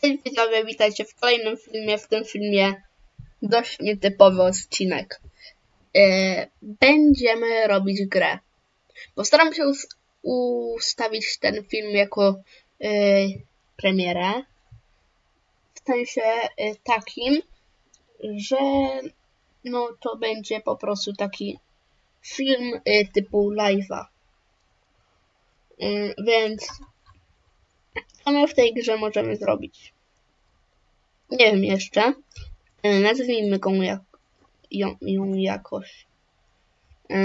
Cześć widzowie, witajcie w kolejnym filmie. W tym filmie dość nietypowy odcinek. E, Będziemy robić grę. Postaram się us- ustawić ten film jako e, premierę. W sensie e, takim, że no to będzie po prostu taki film e, typu live'a. E, Więc co my w tej grze możemy zrobić? Nie wiem jeszcze. E, Nazwijmy go jak, ją, ją jakoś. E,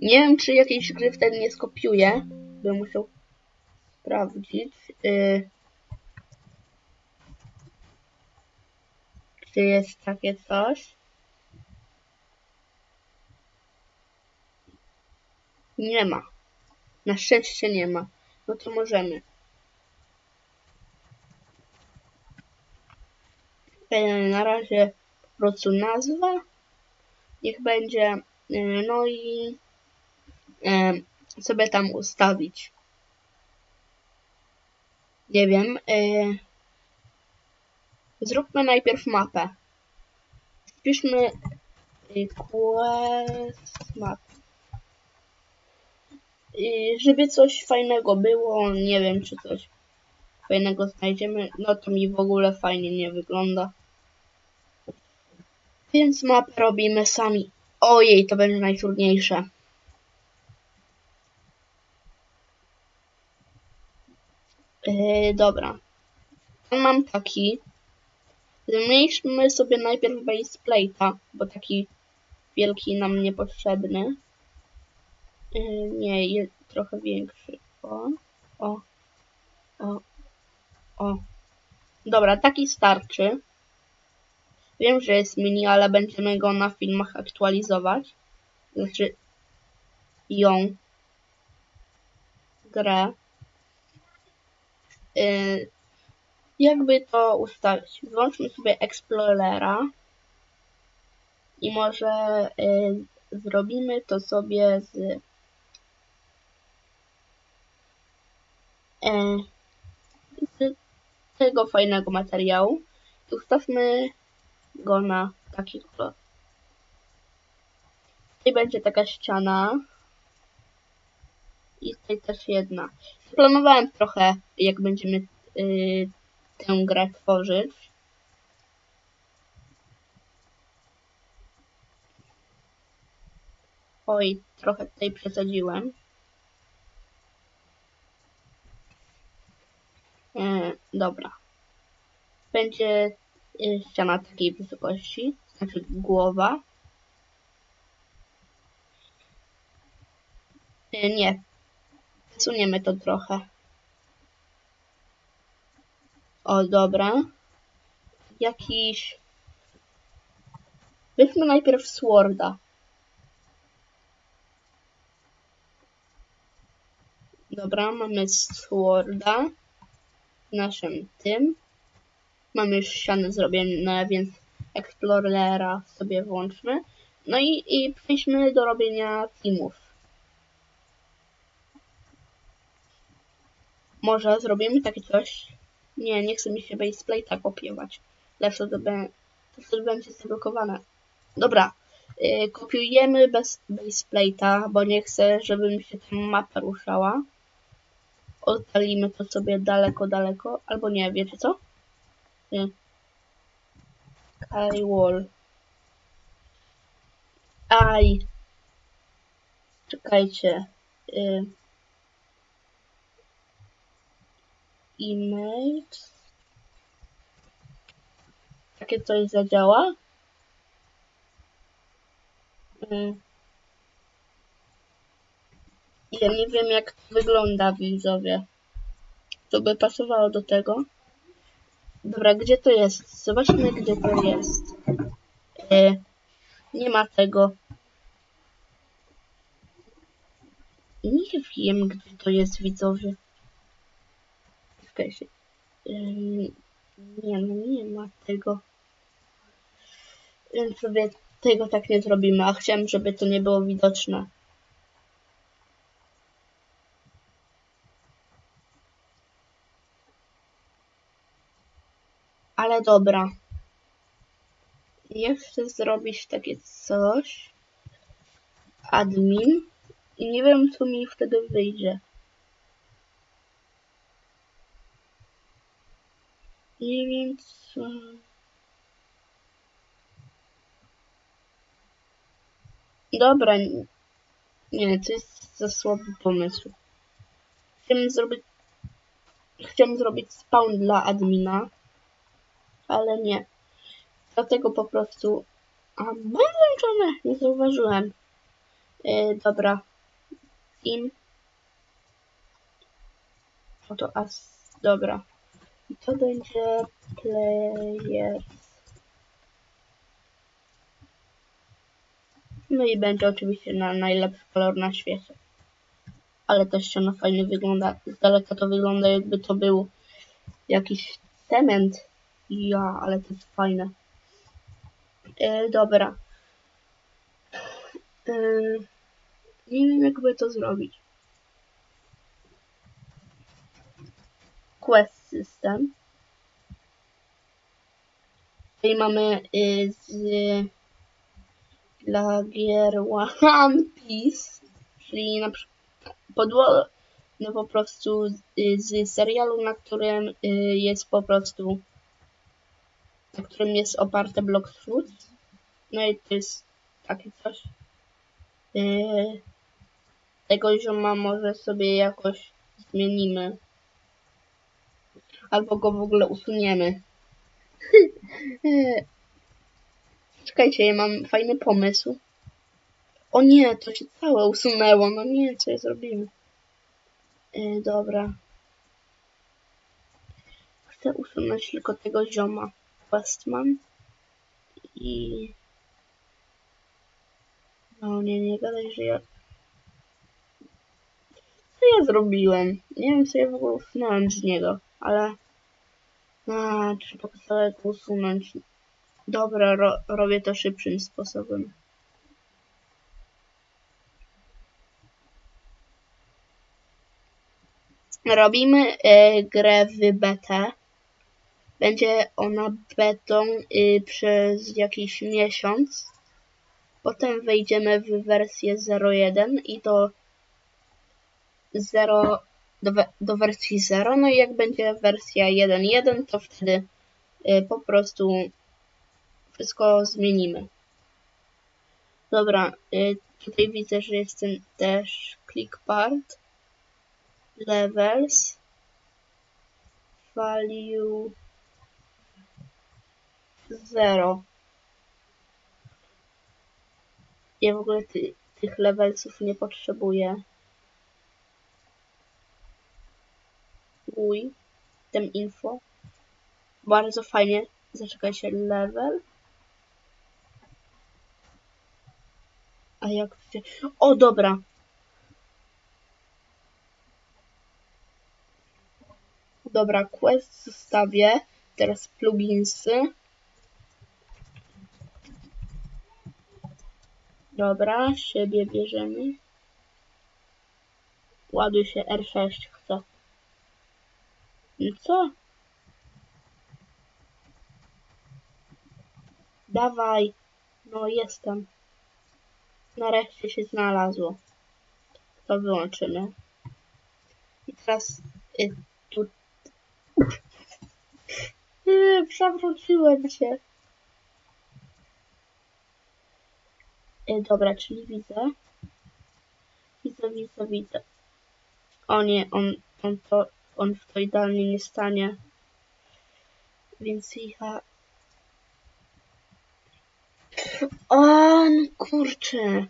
Nie wiem, czy jakiejś gry wtedy nie skopiuję. Bym musiał sprawdzić. E, Czy jest takie coś? Nie ma. Na szczęście nie ma. No to możemy. E, Na razie po prostu nazwa. Niech będzie. e, No i e, sobie tam ustawić. Nie wiem. Zróbmy najpierw mapę. Wpiszmy quest map. I żeby coś fajnego było, nie wiem czy coś fajnego znajdziemy, no to mi w ogóle fajnie nie wygląda. Więc mapę robimy sami. Ojej, to będzie najtrudniejsze. Yy, dobra. Mam taki. Zmniejszmy sobie najpierw base plate'a, bo taki wielki nam niepotrzebny. Yy, nie, jest trochę większy. O, o, o, o. Dobra, taki starczy. Wiem, że jest mini, ale będziemy go na filmach aktualizować. Znaczy, ją. Grę. Yy, jakby to ustawić? Włączmy sobie Explorera. I może yy, zrobimy to sobie z z tego fajnego materiału i ustawmy go na taki kolor. Tutaj będzie taka ściana i tutaj też jedna. Planowałem trochę, jak będziemy y, tę grę tworzyć. Oj, trochę tutaj przesadziłem. E, dobra. Będzie ściana takiej wysokości, znaczy głowa. E, nie. Suniemy to trochę. O, dobra. Jakiś... Weźmy najpierw Sworda. Dobra, mamy Sworda naszym tym. Mamy już ścianę zrobione, więc Explorera sobie włączmy. No i, i przejdźmy do robienia teamów. Może zrobimy takie coś? Nie, nie chce mi się baseplate'a kopiować. Lepsze to, be, to będzie zablokowane. Dobra, yy, kopiujemy bez baseplate'a, bo nie chcę, żeby mi się ta mapa ruszała oddalimy to sobie daleko, daleko, albo nie, wiecie co? Nie. Skywall. Aj. Czekajcie. Y. Image. Takie coś zadziała? Y. Ja nie wiem jak to wygląda widzowie. To by pasowało do tego. Dobra, gdzie to jest? Zobaczmy gdzie to jest. E, nie ma tego. Nie wiem gdzie to jest widzowie. Czekajcie. E, nie no nie ma tego. Więc sobie tego tak nie zrobimy, a chciałem, żeby to nie było widoczne. Ale dobra. Chcę zrobić takie coś. Admin. I nie wiem, co mi wtedy wyjdzie. Nie wiem, co... Dobra. Nie, to jest za słaby pomysł. Chciałem zrobić... Chciałem zrobić spawn dla admina. Ale nie. Dlatego po prostu... A, mam włączone! Nie zauważyłem. Yy, dobra. Im. Oto as. Dobra. I to będzie players. No i będzie oczywiście na najlepszy kolor na świecie. Ale ta ściana fajnie wygląda. Z daleka to wygląda jakby to był jakiś cement. Ja, ale to jest fajne. E, dobra. E, nie wiem jakby to zrobić. Quest System. Tutaj mamy y, z dla gier One Piece, czyli na przykład no po prostu z, z serialu, na którym y, jest po prostu na którym jest oparte Block Fruit. No i to jest takie coś. Yy, tego zioma może sobie jakoś zmienimy. Albo go w ogóle usuniemy. Czekajcie, ja mam fajny pomysł. O nie, to się całe usunęło. No nie, co ja zrobimy? Yy, dobra. Chcę usunąć tylko tego zioma. Westman. I... No nie, nie gadaj, że ja... Co ja zrobiłem? Nie wiem, co ja w ogóle usunąłem z niego, ale... A, trzeba całego usunąć. Dobra, ro robię to szybszym sposobem. Robimy e, grę w betę. Będzie ona betą y, przez jakiś miesiąc. Potem wejdziemy w wersję 0.1 i to 0 do, we, do wersji 0. No i jak będzie wersja 1.1, to wtedy y, po prostu wszystko zmienimy. Dobra, y, tutaj widzę, że jest ten też click part, levels, value 0. Ja w ogóle ty, tych levelsów nie potrzebuję. Uj, tem info. Bardzo fajnie. Zaczekajcie, level. A jak się... O, dobra. Dobra, quest zostawię. Teraz pluginsy. Dobra, siebie bierzemy. Ładuj się R6 chcę. No co? Dawaj. No jestem. Nareszcie się znalazło. To wyłączymy. I teraz y, tu... Y, przewróciłem się. Dobra, czyli widzę. Widzę, widzę, widzę. O nie, on, on to, on w to idealnie nie stanie. Więc ja... O, no kurczę.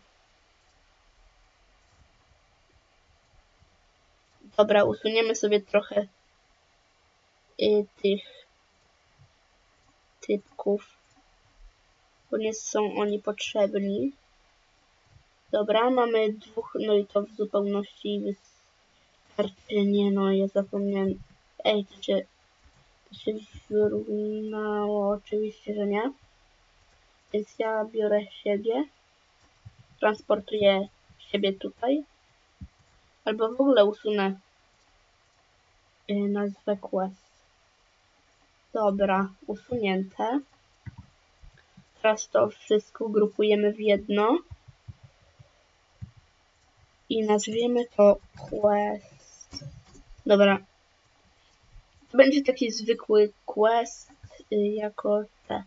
Dobra, usuniemy sobie trochę y, tych typków, bo nie są oni potrzebni. Dobra, mamy dwóch, no i to w zupełności wystarczy. Nie no, ja zapomniałem. Ej, to się, to się wyrównało, oczywiście, że nie. Więc ja biorę siebie, transportuję siebie tutaj, albo w ogóle usunę y, nazwę quest. Dobra, usunięte. Teraz to wszystko grupujemy w jedno i nazwiemy to quest. Dobra. To będzie taki zwykły quest y, jako te.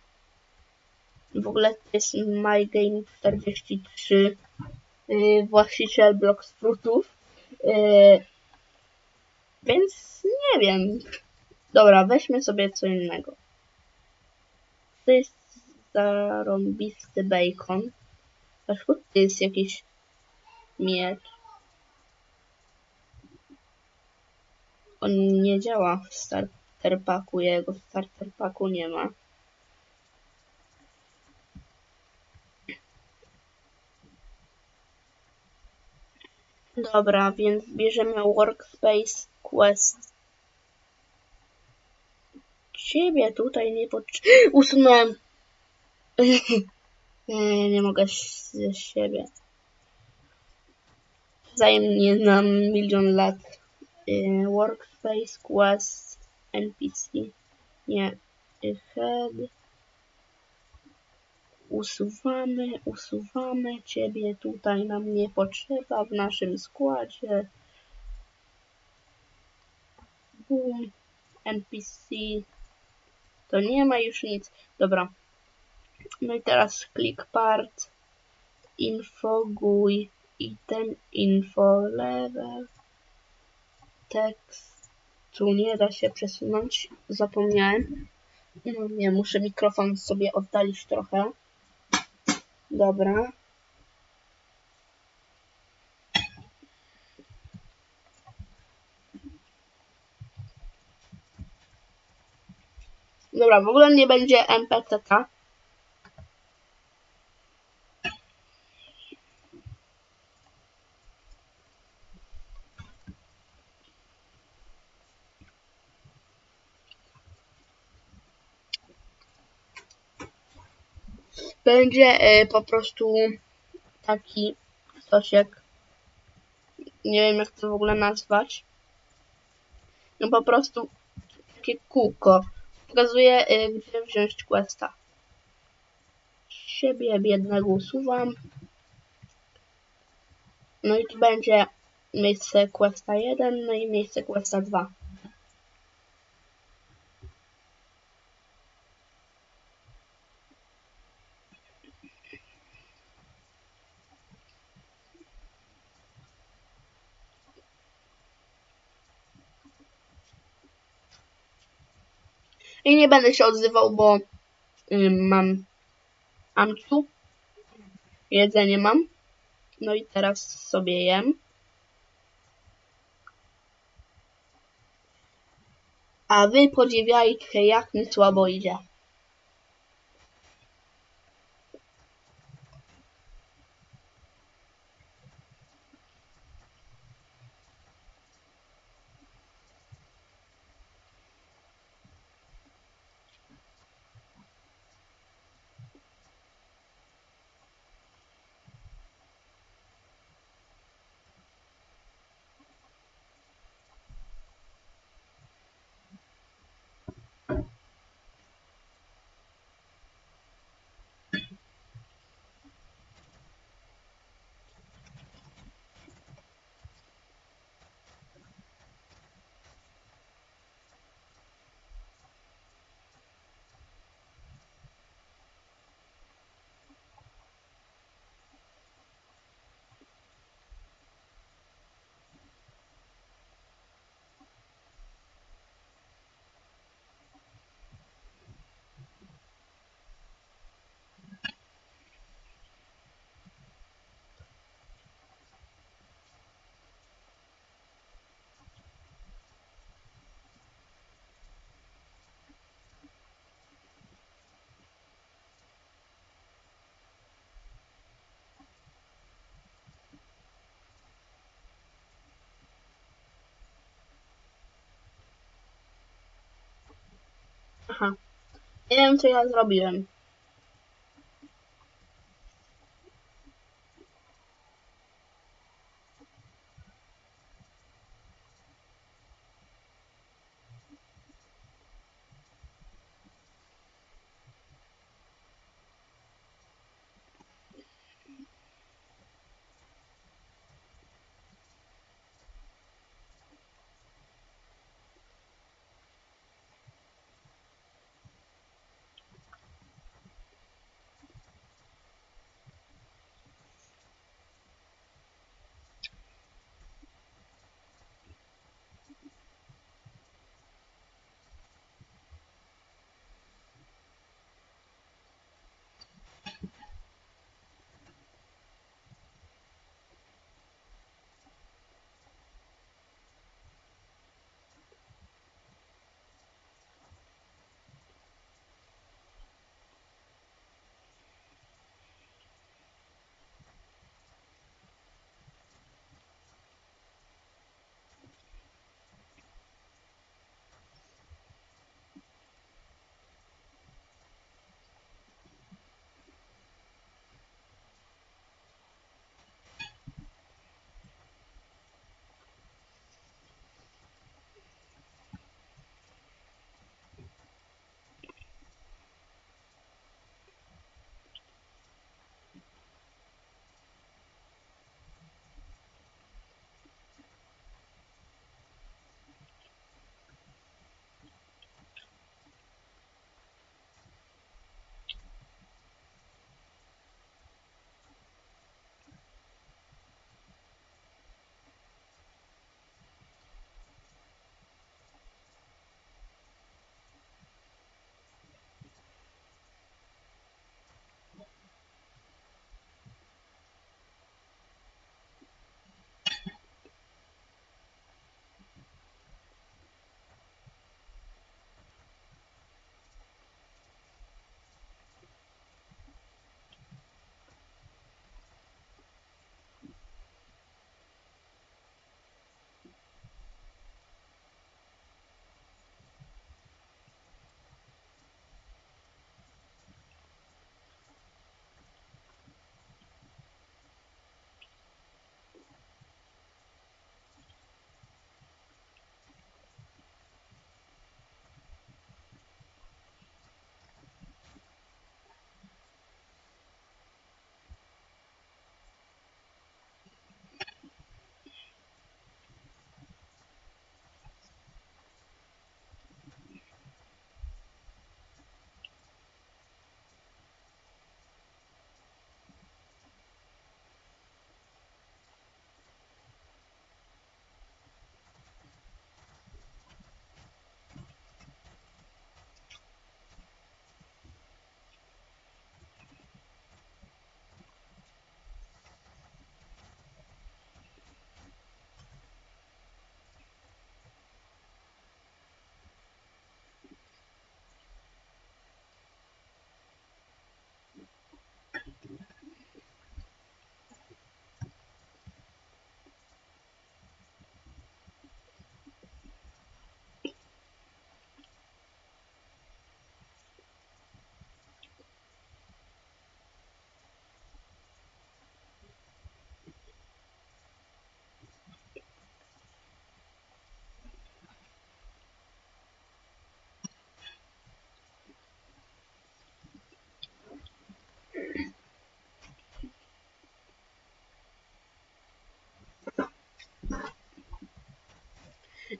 W ogóle to jest MyGame43, y, właściciel Blox Fruitów. Y, więc nie wiem. Dobra, weźmy sobie co innego. To jest zarąbisty bacon. Aż tu jest jakiś miecz. On nie działa w starter packu, jego w starter packu nie ma. Dobra, więc bierzemy Workspace Quest. Ciebie tutaj nie potrzebuję. Usunąłem. nie, nie mogę ze siebie. Wzajemnie znam milion lat. Y, Workspace Quest NPC. Nie. Head. Usuwamy, usuwamy ciebie tutaj nam nie potrzeba w naszym składzie. Boom. NPC. To nie ma już nic. Dobra. No i teraz click part. Info GUI. Item info level. Tekst. Tu nie da się przesunąć. Zapomniałem. Nie, muszę mikrofon sobie oddalić trochę. Dobra. Dobra, w ogóle nie będzie NPCK. Będzie e, po prostu taki jak nie wiem jak to w ogóle nazwać. No po prostu takie kółko. Pokazuje gdzie wziąć questa. Siebie biednego usuwam. No i tu będzie miejsce questa 1, no i miejsce questa 2. I nie będę się odzywał, bo y, mam amciu. Jedzenie mam. No i teraz sobie jem. A wy podziwiajcie, jak mi słabo idzie. Aha. Nie wiem, co ja zrobiłem.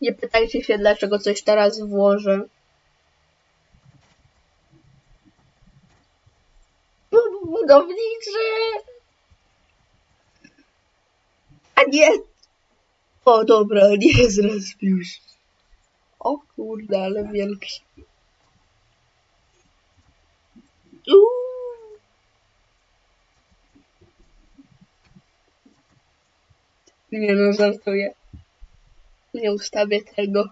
Nie pytajcie się, dlaczego coś teraz włożę. Bu- Budowniczy! A nie! O dobra, nie zrespił się. O kurde, ale wielki. Uuu. Nie no, żartuję. Nie ustawię tego.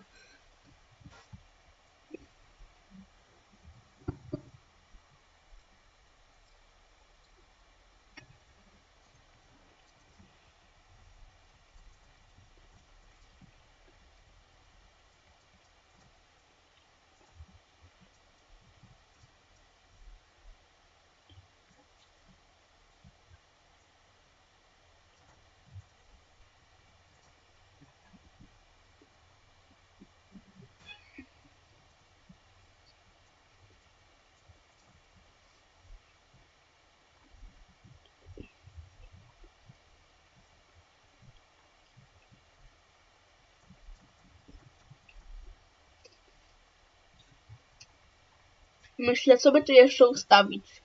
Myślę, co by tu jeszcze ustawić.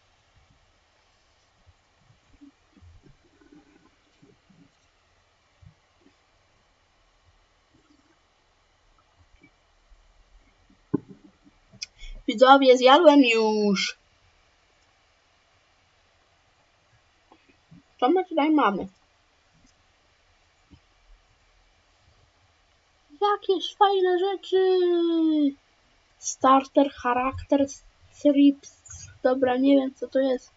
Widzowie, zjadłem już. Co my tutaj mamy? Jakieś fajne rzeczy. Starter, charakter, strips. Dobra, nie wiem co to jest.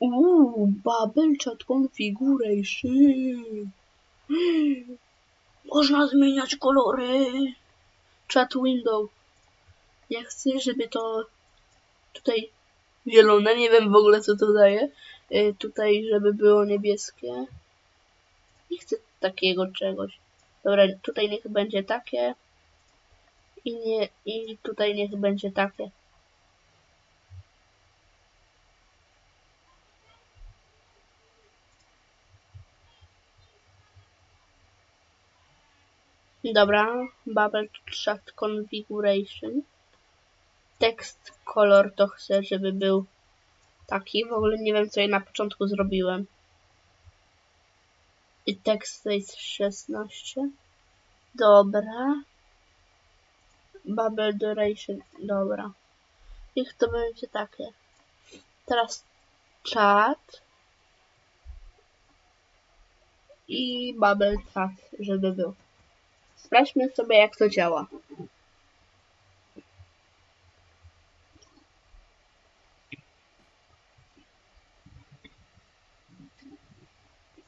Uuu, Bubble Chat Configuration. Można zmieniać kolory. Chat window. Ja chcę, żeby to tutaj zielone, nie wiem w ogóle co to daje. Y, tutaj, żeby było niebieskie. Nie chcę takiego czegoś. Dobra, tutaj niech będzie takie. I nie, i tutaj niech będzie takie. Dobra, Bubble Chat Configuration. Tekst, kolor to chcę, żeby był taki. W ogóle nie wiem, co ja na początku zrobiłem. I tekst to jest 16. Dobra. Bubble Duration. Dobra. Niech to będzie takie. Teraz chat. I Bubble Chat, żeby był. Sprawdźmy sobie, jak to działa.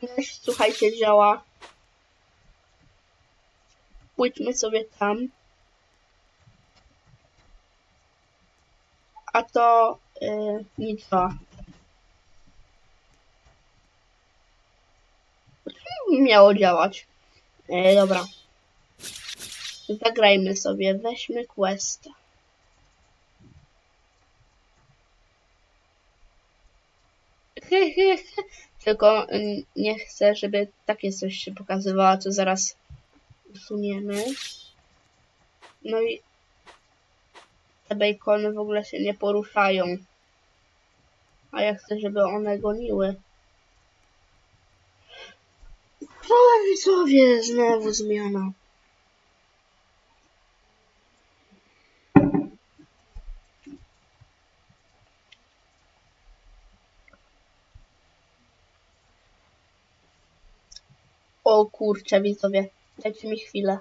Też, słuchajcie, działa. Pójdźmy sobie tam. A to yy, nie działa. Miało działać. E, dobra. Zagrajmy sobie. Weźmy questa. Tylko mm, nie chcę, żeby takie coś się pokazywało, co zaraz usuniemy. No i te bacony w ogóle się nie poruszają. A ja chcę, żeby one goniły. O, widzowie, znowu zmiana. O kurczę, widzowie, dajcie mi chwilę.